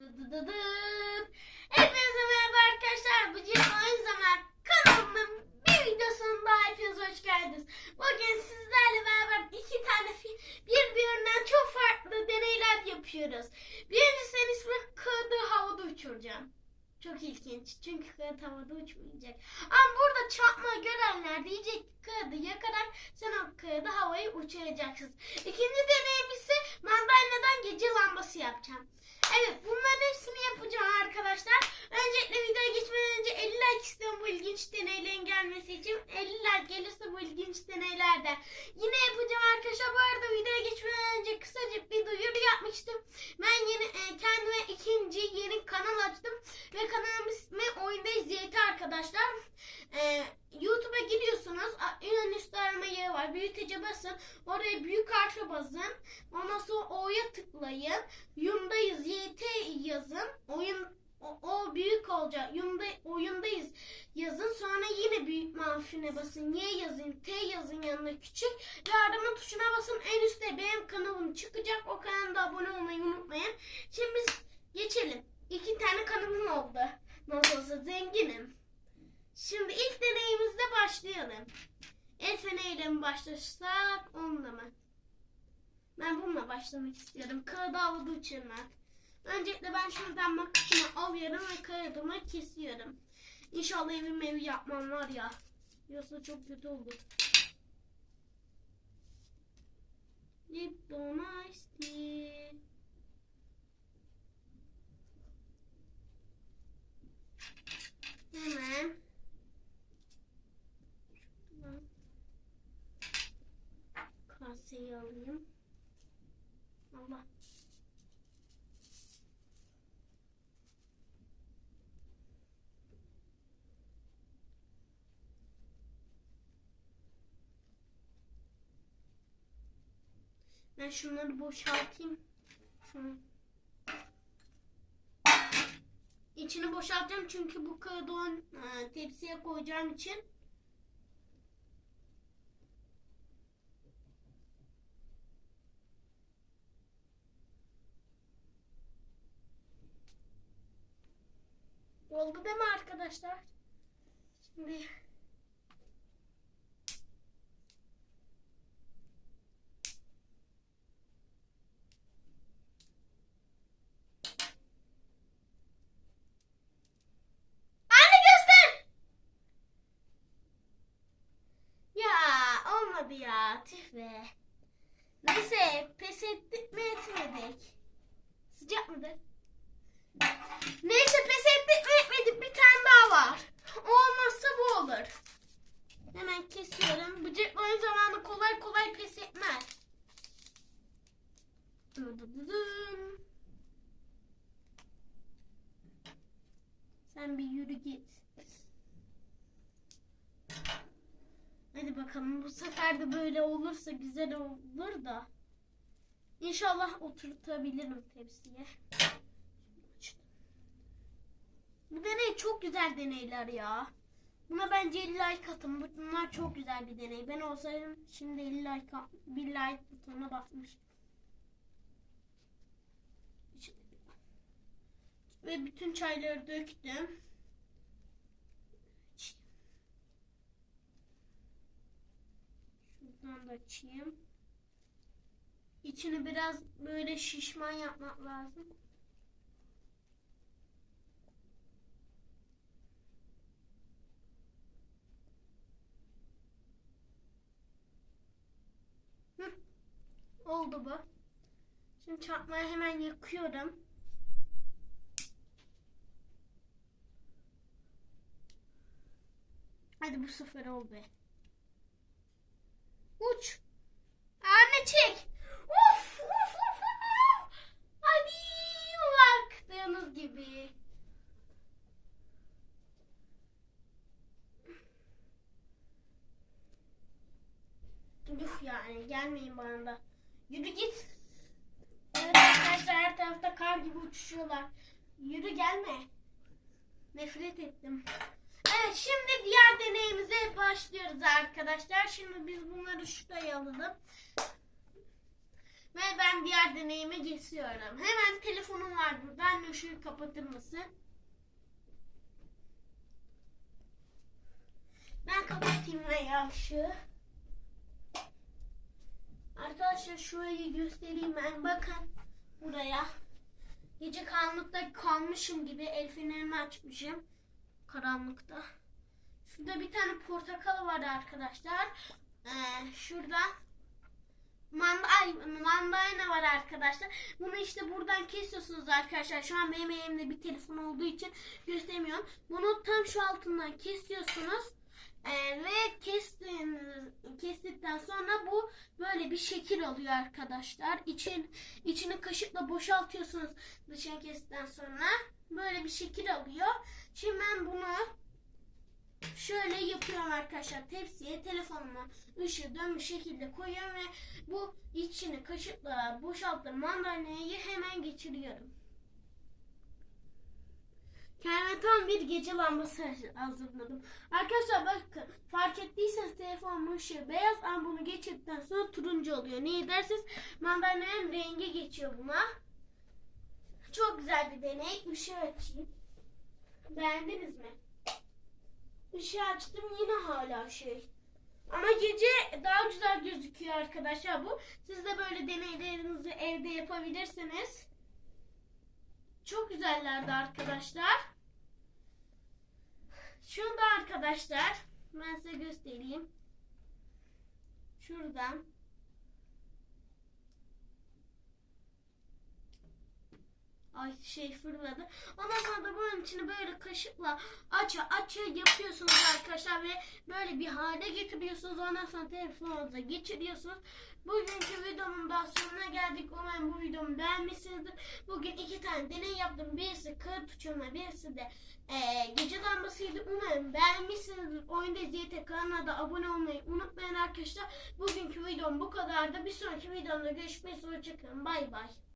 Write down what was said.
Hepinize merhaba arkadaşlar. Bugün aynı zaman kanalımın bir videosunda hepiniz hoş geldiniz. Bugün sizlerle beraber iki tane birbirinden çok farklı deneyler yapıyoruz. Birincisinin ismi kağıdı havada uçuracağım. Çok ilginç çünkü kağıt havada uçmayacak. Ama burada çarpma görenler diyecek kağıdı yakarak sen o kağıdı havaya uçuracaksın. İkinci deneyim ise mandalinadan gece lambası yapacağım. Evet bunların hepsini yapacağım arkadaşlar. Öncelikle videoya geçmeden önce 50 like istiyorum bu ilginç deneylerin gelmesi için. 50 like gelirse bu ilginç deneylerden. Yine yapacağım arkadaşlar. Bu arada videoya geçmeden önce kısacık bir duyuru yapmak istiyorum. Ben yeni e, kendime ikinci yeni kanal açtım. Ve kanalımın ismi Oyundayız YT arkadaşlar. E, YouTube'a gidiyorsunuz. En üstte arama yeri var. Büyütece basın. Oraya büyük harfe basın. Ondan sonra O'ya tıklayın. Yumdayız YT yazın. Oyun o, o büyük olacak. Yumda, oyundayız yazın. Sonra yine büyük harfine basın. Y yazın. T yazın yanına küçük. Ve arama tuşuna basın. En üstte benim kanalım çıkacak. O kanalda abone olmayı unutmayın. Şimdi biz geçelim. İki tane kanalım oldu. Nasıl olsa zenginim. Şimdi ilk deneyimizde başlayalım. El feneğiyle mi başlasak onunla mı? Ben bununla başlamak istiyorum. Kağıdı havada uçurmak. Öncelikle ben şuradan makasımı alıyorum ve kağıdımı kesiyorum. İnşallah evim evi yapmam var ya. Yoksa çok kötü olur. Ice Tea. Hemen. Şuradan Kaseyi alayım. Allah. Ben şunları boşaltayım. Şunu. İçini boşaltacağım çünkü bu kağıdı o, e, tepsiye koyacağım için. Oldu değil mi arkadaşlar? Şimdi olmadı ya. Tüh be. Neyse pes ettik mi etmedik. Sıcak mıdır? Neyse pes ettik mi etmedik bir tane daha var. O olmazsa bu olur. Hemen kesiyorum. Bıcak oyun zamanı kolay kolay pes etmez. Sen bir yürü git. Hadi bakalım bu sefer de böyle olursa güzel olur da. İnşallah oturtabilirim tepsiye. Bu deney çok güzel deneyler ya. Buna bence 50 like atın. Bunlar çok güzel bir deney. Ben olsaydım şimdi 50 like bir like butonuna basmış. Ve bütün çayları döktüm. Şuradan da açayım. İçini biraz böyle şişman yapmak lazım. Oldu bu. Şimdi çarpmayı hemen yakıyorum. Hadi bu sefer ol be. Uç. Anne çek. Uf, uf, uf, uf. Hadi baktığınız gibi. Yuh yani gelmeyin bana da. Yürü git. Evet arkadaşlar her tarafta kar gibi uçuşuyorlar. Yürü gelme. Nefret ettim. Evet şimdi diğer deneyimize başlıyoruz arkadaşlar. Şimdi biz bunları şuraya alalım. Ve ben diğer deneyime geçiyorum. Hemen telefonum var burada. Anne ışığı kapatır mısın? Ben kapatayım veya ışığı. Arkadaşlar şurayı göstereyim ben. Bakın buraya. Gece karanlıkta kalmışım gibi el fenerini açmışım. Karanlıkta. Şurada bir tane portakal var arkadaşlar. Ee, şurada manday, mandalina var arkadaşlar. Bunu işte buradan kesiyorsunuz arkadaşlar. Şu an benim elimde bir telefon olduğu için gösteremiyorum. Bunu tam şu altından kesiyorsunuz. Ee, ve kestiğiniz, kestikten sonra bu böyle bir şekil oluyor arkadaşlar. İçin, içini kaşıkla boşaltıyorsunuz dışını kestikten sonra. Böyle bir şekil oluyor. Şimdi ben bunu şöyle yapıyorum arkadaşlar. Tepsiye telefonumu ışığı dönmüş şekilde koyuyorum ve bu içini kaşıkla boşalttığım mandalinayı hemen geçiriyorum. Kendime tam bir gece lambası hazırladım. Arkadaşlar bakın fark ettiyseniz telefonumun ışığı beyaz ama bunu geçirdikten sonra turuncu oluyor. Niye derseniz mandalinanın rengi geçiyor buna. Çok güzel bir deney. Işığı açayım. Beğendiniz mi? Işığı açtım yine hala şey. Ama gece daha güzel gözüküyor arkadaşlar bu. Siz de böyle deneylerinizi evde yapabilirsiniz. Çok güzellerdi arkadaşlar. Şunu da arkadaşlar ben size göstereyim. Şuradan Ay şey fırladı. Ondan sonra da bunun içini böyle kaşıkla aça aça yapıyorsunuz arkadaşlar ve böyle bir hale getiriyorsunuz. Ondan sonra telefonunuza geçiriyorsunuz. Bugünkü videomun daha sonuna geldik. Umarım bu videomu beğenmişsinizdir. Bugün iki tane deney yaptım. Birisi kağıt uçurma, birisi de eee, gece lambasıydı. Umarım beğenmişsinizdir. Oyunda izleyip kanalına da abone olmayı unutmayın arkadaşlar. Bugünkü videom bu kadardı. Bir sonraki videomda görüşmek üzere. Hoşçakalın. Bay bay.